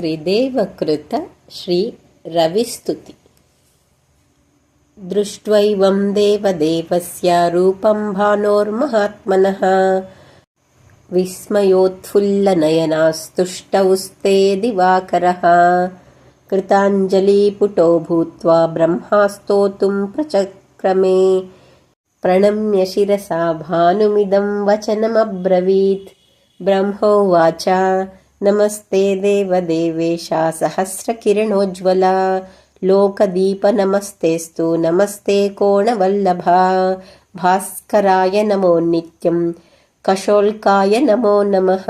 त्रिदेवकृत श्रीरविस्तुति दृष्ट्वैवं देवदेवस्य रूपं भानोर्महात्मनः। विस्मयोत्फुल्लनयनास्तुष्टौस्ते दिवाकरः। कृताञ्जलिपुटो भूत्वा ब्रह्मा स्तोतुं प्रचक्रमे। प्रणम्य शिरसा भानुमिदं वचनमब्रवीत्। ब्रह्मोवाच नमस्ते देवदेवेशा सहस्रकिरणोज्ज्वला लोकदीपनमस्तेस्तु नमस्ते कोणवल्लभा भास्कराय नमो नित्यं कशोल्काय नमो नमः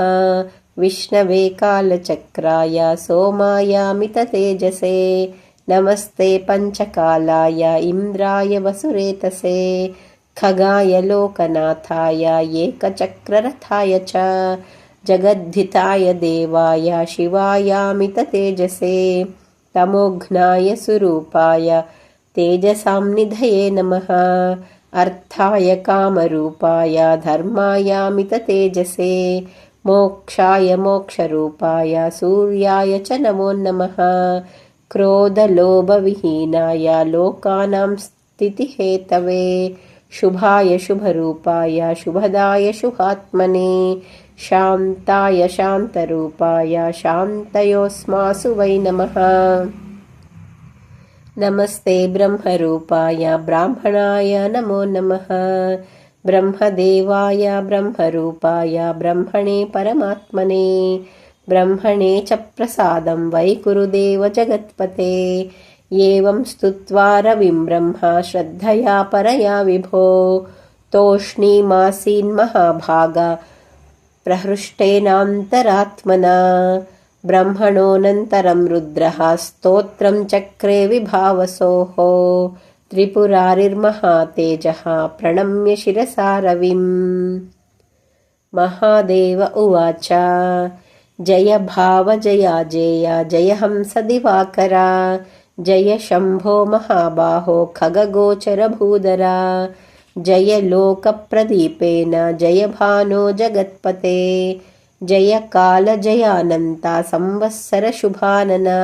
विष्णवे कालचक्राय सोमायामिततेजसे नमस्ते पञ्चकालाय इन्द्राय वसुरेतसे खगाय लोकनाथाय एकचक्ररथाय च जगद्धिताय देवाय शिवायामिततेजसे तमोघ्नाय सुरूपाय तेजसाम्निधये नमः। अर्थाय कामरूपाय धर्मायामिततेजसे मोक्षाय मोक्षरूपाय सूर्याय च नमो नमः। क्रोधलोभविहीनाय लोकानां स्थितिहेतवे शुभाय शुभरूपाय शुभदाय शुभात्मने शान्ताय शान्तरूपाय शान्तयोऽस्मासु वै नमः। नमस्ते ब्रह्मरूपाय ब्राह्मणाय नमो नमः। ब्रह्मदेवाय ब्रह्मरूपाय ब्रह्मणे परमात्मने। ब्रह्मणे च प्रसादं वै कुरुदेव जगत्पते। एवं स्तुत्वा रविं ब्रह्मा श्रद्धया परया विभो। तोष्णीमासीन्महाभाग प्रहृष्टेनान्तरात्मना। ब्रह्मणोऽनन्तरं रुद्रः स्तोत्रं चक्रे विभावसोः। त्रिपुरारिर्महातेजः प्रणम्य शिरसा रविम्। महादेव उवाच जय भाव जया जेया जय शम्भो महाबाहो खगगोचरभूधरा जय लोकप्रदीपेन जय भानो जगत्पते जय कालजयानन्ता संवत्सरशुभानना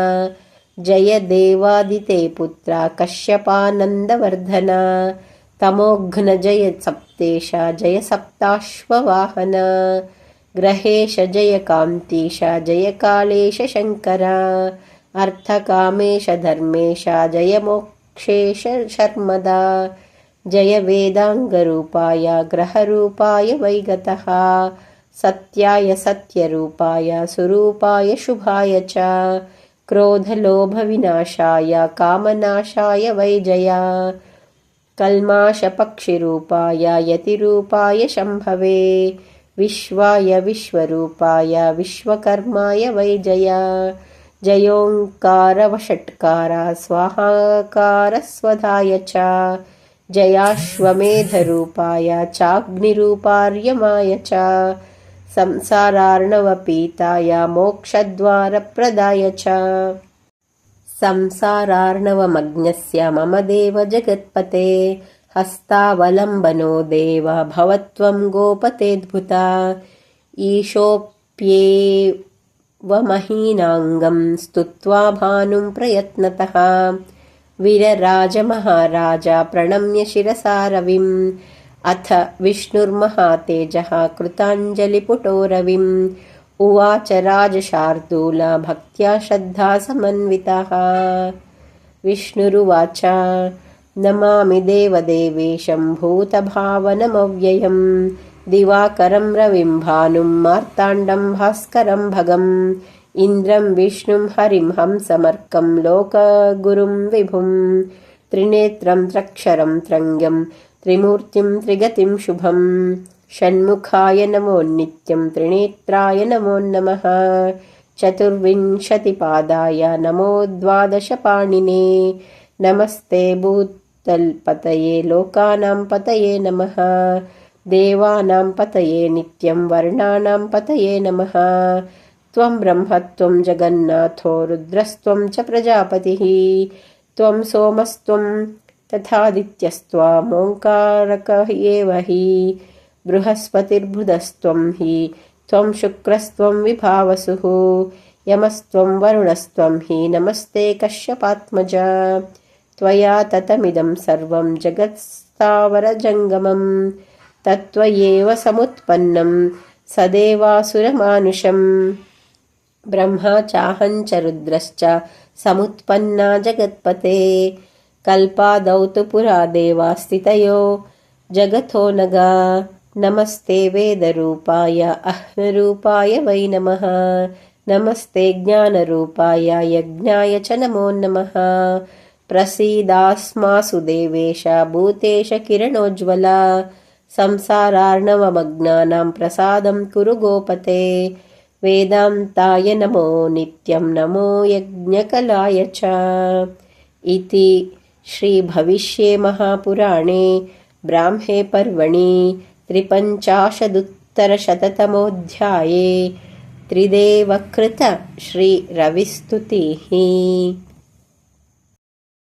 जय देवादिते पुत्रा कश्यपानन्दवर्धना तमोघ्न जय सप्तेश जय सप्ताश्ववाहना ग्रहेश जय कान्तीश जय कालेश शङ्करा अर्थकामेश धर्मेश जय मोक्षेश शर्मदा जय वेदाङ्गरूपाय ग्रहरूपाय वैगतः सत्याय सत्यरूपाय सुरूपाय शुभाय च क्रोधलोभविनाशाय कामनाशाय वै जया कल्माषपक्षिरूपाय यतिरूपाय शम्भवे विश्वाय विश्वरूपाय विश्वकर्माय वै जया जयोङ्कारवषट्कार स्वाहाकारस्वधाय च जयाश्वमेधरूपाय चाग्निरूपार्यमाय च संसारार्णवपीताय मोक्षद्वारप्रदाय च संसारार्णवमग्नस्य मम देव जगत्पते हस्तावलम्बनो देव भवत्वं गोपतेऽद्भुता ईशोऽप्येवमहीनाङ्गं स्तुत्वा भानुं प्रयत्नतः वीरराजमहाराज प्रणम्य शिरसा रविम् अथ विष्णुर्महातेजः कृताञ्जलिपुटो रविम् उवाच राजशार्दूल भक्त्या श्रद्धा समन्वितः। विष्णुरुवाच नमामि देवदेवेशं भूतभावनमव्ययम् दिवाकरं रविं भानुं मार्ताण्डं भास्करं भगम् इन्द्रं विष्णुं हरिं हंसमर्कं लोकगुरुं विभुं त्रिनेत्रं त्रक्षरं त्रङ्गं त्रिमूर्तिं त्रिगतिं शुभं। षण्मुखाय नमो नित्यं त्रिनेत्राय नमो नमः। चतुर्विंशतिपादाय नमो द्वादशपाणिने। नमस्ते भूतल्पतये लोकानां पतये नमः। देवानां पतये नित्यं वर्णानां पतये नमः त्वं ब्रह्मत्वं जगन्नाथो रुद्रस्त्वं च प्रजापतिः त्वं सोमस्त्वं तथादित्यस्त्वामोङ्कारक एव हि बृहस्पतिर्बुधस्त्वं हि त्वं शुक्रस्त्वं विभावसुः यमस्त्वं वरुणस्त्वं हि नमस्ते कश्यपात्मज त्वया ततमिदं सर्वं जगत्स्थावरजङ्गमं तत्त्वयेव समुत्पन्नं सदेवासुरमानुषम् ब्रह्मा चाहञ्च रुद्रश्च समुत्पन्ना जगत्पते। कल्पादौ तु पुरा देवा स्थितयो जगतो नगा। नमस्ते वेदरूपाय अह्नरूपाय वै नमः। नमस्ते ज्ञानरूपाय यज्ञाय च नमो नमः। प्रसीदास्मासु देवेश भूतेश किरणोज्ज्वला। संसारार्णवमग्नानां प्रसादं कुरु गोपते वेदान्ताय नमो नित्यं नमो यज्ञकलाय च। इति श्रीभविष्ये महापुराणे ब्राह्मे पर्वणि त्रिपञ्चाशदुत्तरशततमोऽध्याये त्रिदेवकृत श्रीरविस्तुतिः